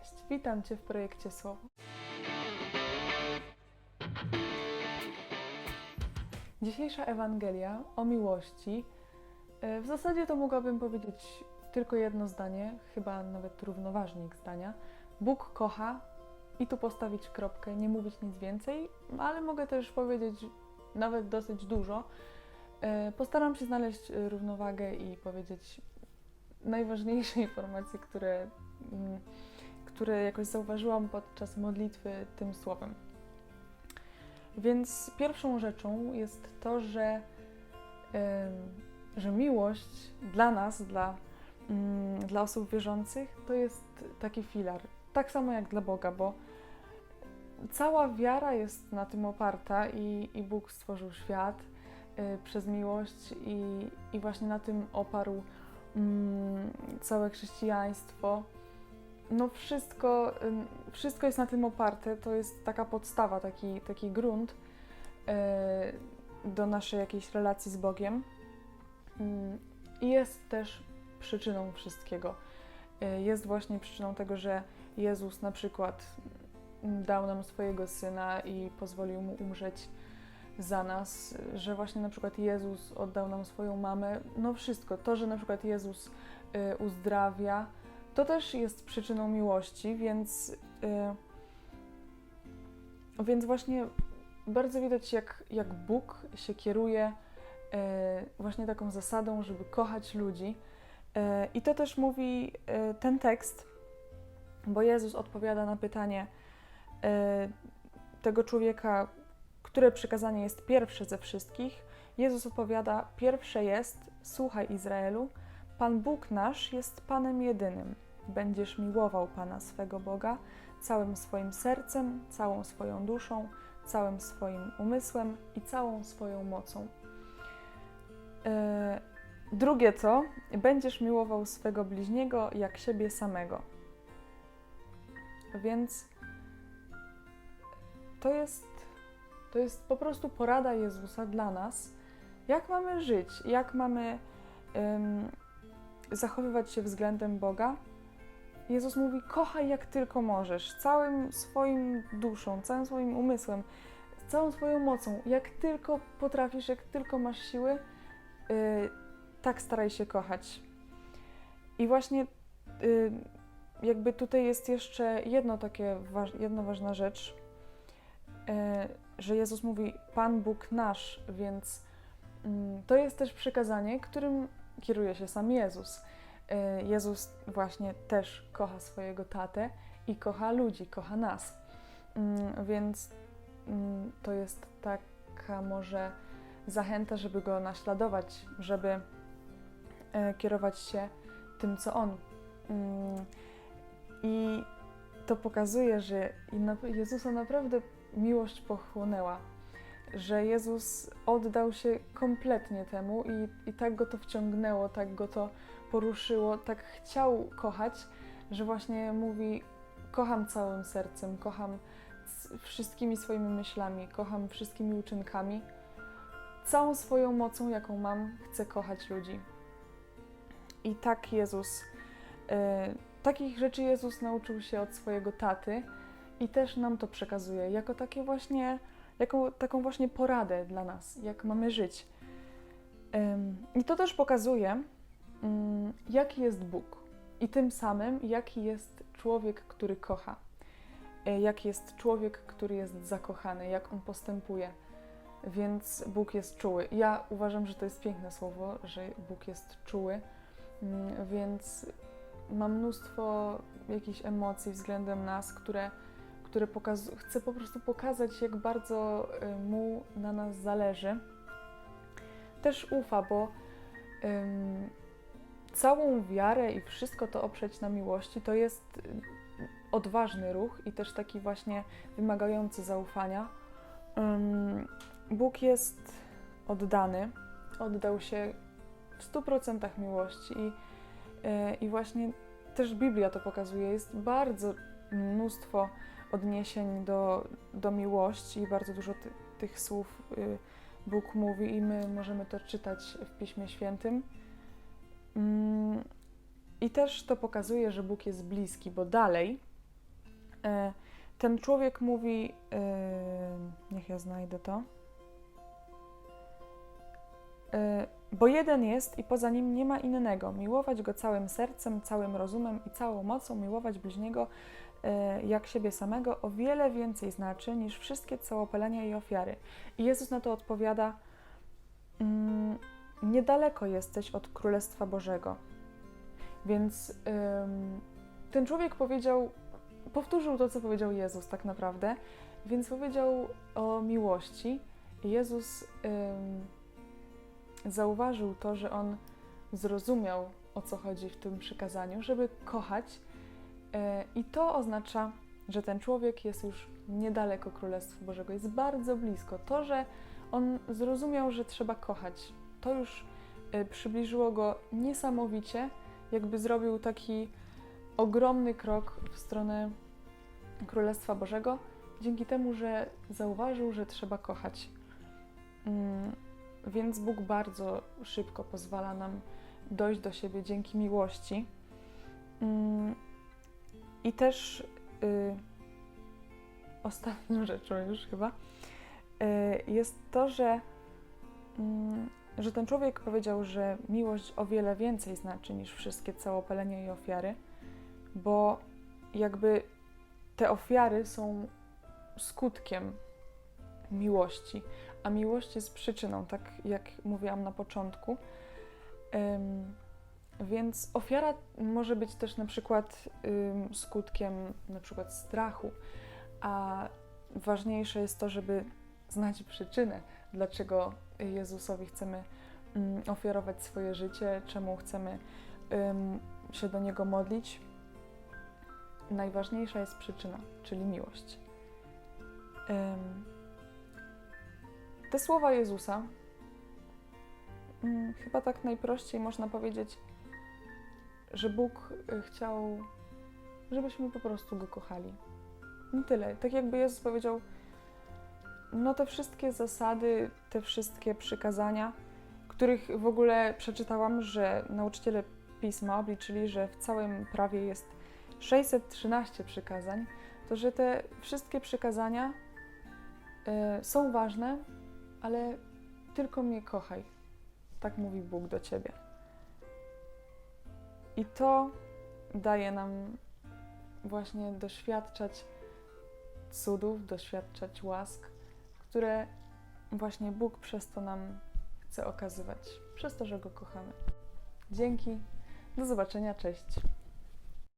Cześć, witam Cię w projekcie Słowo. Dzisiejsza Ewangelia o miłości. e, W zasadzie to mogłabym powiedzieć tylko jedno zdanie, chyba nawet równoważnik zdania. Bóg kocha i tu postawić kropkę, nie mówić nic więcej, ale mogę też powiedzieć nawet dosyć dużo. E, Postaram się znaleźć równowagę i powiedzieć najważniejsze informacje, które, które jakoś zauważyłam podczas modlitwy tym słowem. Więc pierwszą rzeczą jest to, że, że miłość dla nas, dla, mm, dla osób wierzących, to jest taki filar. Tak samo jak dla Boga, bo cała wiara jest na tym oparta i, i Bóg stworzył świat y, przez miłość i, i właśnie na tym oparł mm, całe chrześcijaństwo. No wszystko, wszystko jest na tym oparte, to jest taka podstawa, taki, taki grunt y, do naszej jakiejś relacji z Bogiem. Ym, I jest też przyczyną wszystkiego. Y, Jest właśnie przyczyną tego, że Jezus na przykład dał nam swojego Syna i pozwolił Mu umrzeć za nas, że właśnie na przykład Jezus oddał nam swoją mamę. No wszystko, to, że na przykład Jezus y, uzdrawia, to też jest przyczyną miłości, więc, y, więc właśnie bardzo widać, jak, jak Bóg się kieruje y, właśnie taką zasadą, żeby kochać ludzi. Y, I to też mówi y, ten tekst, bo Jezus odpowiada na pytanie y, tego człowieka, które przykazanie jest pierwsze ze wszystkich. Jezus odpowiada: Pierwsze jest: Słuchaj Izraelu, Pan Bóg nasz jest Panem jedynym. Będziesz miłował Pana swego Boga całym swoim sercem, całą swoją duszą, całym swoim umysłem i całą swoją mocą. E, Drugie to: Będziesz miłował swego bliźniego jak siebie samego. Więc to jest to jest po prostu porada Jezusa dla nas, jak mamy żyć, jak mamy zachowywać się względem Boga. Jezus mówi: kochaj jak tylko możesz, całym swoim duszą, całym swoim umysłem, całą swoją mocą, jak tylko potrafisz, jak tylko masz siły, yy, tak staraj się kochać. I właśnie yy, jakby tutaj jest jeszcze jedno takie, waż, jedna ważna rzecz, yy, że Jezus mówi Pan Bóg nasz, więc mm, to jest też przykazanie, którym kieruje się sam Jezus. Y, Jezus właśnie też kocha swojego tatę i kocha ludzi, kocha nas. Mm, Więc mm, to jest taka może zachęta, żeby go naśladować, żeby y, kierować się tym, co on. Mm, I to pokazuje, że Jezusa naprawdę miłość pochłonęła, że Jezus oddał się kompletnie temu i, i tak go to wciągnęło, tak go to poruszyło, tak chciał kochać, że właśnie mówi: Kocham całym sercem, kocham wszystkimi swoimi myślami, kocham wszystkimi uczynkami. Całą swoją mocą, jaką mam, chcę kochać ludzi. I tak Jezus, e, takich rzeczy Jezus nauczył się od swojego taty i też nam to przekazuje, jako takie właśnie, jako taką właśnie poradę dla nas, jak mamy żyć. I to też pokazuje, ym, jaki jest Bóg i tym samym, jaki jest człowiek, który kocha, y, jaki jest człowiek, który jest zakochany, jak on postępuje. Więc Bóg jest czuły. Ja uważam, że to jest piękne słowo, że Bóg jest czuły, ym, więc mam mnóstwo jakichś emocji względem nas, które pokaz- chce po prostu pokazać, jak bardzo y, mu na nas zależy. Też ufa, bo całą wiarę i wszystko to oprzeć na miłości to jest y, odważny ruch i też taki właśnie wymagający zaufania. Bóg jest oddany, oddał się w 100% miłości i, y, i właśnie też Biblia to pokazuje. Jest bardzo mnóstwo odniesień do, do miłości i bardzo dużo ty, tych słów y, Bóg mówi i my możemy to czytać w Piśmie Świętym. Mm, I też to pokazuje, że Bóg jest bliski, bo dalej e, ten człowiek mówi, e, niech ja znajdę to. Bo jeden jest i poza nim nie ma innego. Miłować go całym sercem, całym rozumem i całą mocą, miłować bliźniego e, jak siebie samego o wiele więcej znaczy niż wszystkie całopalenia i ofiary. I Jezus na to odpowiada: mm, Niedaleko jesteś od Królestwa Bożego. Więc ym, ten człowiek powiedział, powtórzył to, co powiedział Jezus, tak naprawdę. Więc powiedział o miłości. Jezus ym, zauważył to, że on zrozumiał, o co chodzi w tym przykazaniu, żeby kochać. E, I to oznacza, że ten człowiek jest już niedaleko Królestwa Bożego, jest bardzo blisko. To, że on zrozumiał, że trzeba kochać, to już e, przybliżyło go niesamowicie, jakby zrobił taki ogromny krok w stronę Królestwa Bożego, dzięki temu, że zauważył, że trzeba kochać. Więc Bóg bardzo szybko pozwala nam dojść do siebie dzięki miłości. Mm, I też y, ostatnią rzeczą już chyba y, jest to, że, mm, że ten człowiek powiedział, że miłość o wiele więcej znaczy niż wszystkie całopalenia i ofiary, bo jakby te ofiary są skutkiem miłości, a miłość jest przyczyną, tak jak mówiłam na początku. Więc ofiara może być też na przykład skutkiem na przykład strachu, a ważniejsze jest to, żeby znać przyczynę, dlaczego Jezusowi chcemy ofiarować swoje życie, czemu chcemy się do Niego modlić. Najważniejsza jest przyczyna, czyli miłość. Te słowa Jezusa, mm, chyba tak najprościej można powiedzieć, że Bóg y, chciał, żebyśmy po prostu Go kochali. I tyle. Tak jakby Jezus powiedział, no te wszystkie zasady, te wszystkie przykazania, których w ogóle przeczytałam, że nauczyciele Pisma obliczyli, że w całym prawie jest 613 przykazań, to że te wszystkie przykazania y, są ważne, ale tylko mnie kochaj. Tak mówi Bóg do ciebie. I to daje nam właśnie doświadczać cudów, doświadczać łask, które właśnie Bóg przez to nam chce okazywać, przez to, że Go kochamy. Dzięki, do zobaczenia, cześć.